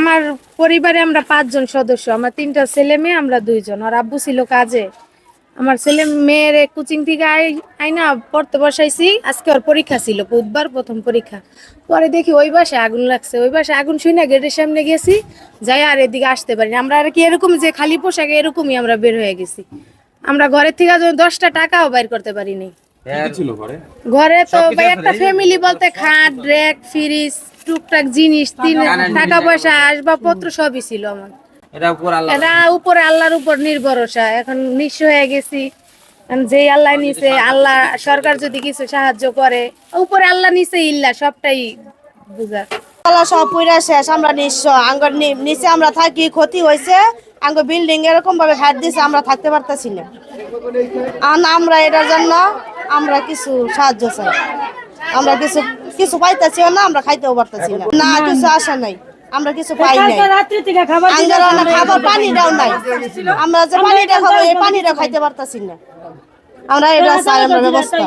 আমার পরিবারে আমরা পাঁচজন সদস্য, আমার তিনটা ছেলে মেয়ে, আমরা দুইজন। আর আব্বু ছিল কাজে। আমার ছেলে মেয়ের কোচিং থেকে আই, আইনা পড়তে বসাইছি। আজকে ওর পরীক্ষা ছিল, বুধবার প্রথম পরীক্ষা। পরে দেখি ওই বাসে আগুন লাগছে। ওই বাসে আগুন শুই না গেটের সামনে গেছি, যাই আর এদিকে আসতে পারি আমরা আর কি এরকম যে খালি পোশাকে এরকমই আমরা বের হয়ে গেছি। আমরা ঘরের থেকে দশটা টাকাও বাইর করতে পারিনি। ঘরে? ঘরে তো ভাই একটা ফ্যামিলি বলতে খাট র্যাক ফ্রিজ টুকটাক জিনিস তিন টাকা পয়সা আসবাবপত্র সবই ছিল আমার। এটা উপর আল্লাহ। এটা উপরে আল্লাহর উপর নির্ভরসা এখন নিঃস্ব হয়ে গেছি। যে আল্লাহ নিছে আল্লাহ সরকার যদি কিছু সাহায্য করে উপরে আল্লাহ নিছে ইল্লা সবটাই বুঝা। তালা সব পুরা শেষ আমরা নিঃস্ব। আঙ্গর নিচে আমরা থাকি ক্ষতি হয়েছে আঙ্গ বিল্ডিং এরকম ভাবে ফ্যাট দিছে আমরা থাকতে পারতেছি না। আর আমরা এটার জন্য আমরা কিছু সাহায্য চাই। আমরা কিছু কিছু পাইতেছিও না আমরা খাইতেও পারতেছি না। না কিছু আসে নাই। আমরা কিছু পাই নাই। খাবার পানি খাবার পানিটাও নাই। আমরা যে পানিটা খাব এই পানিটা খাইতে পারতেছি না। আমরা এটা চাই আমরা ব্যবস্থা।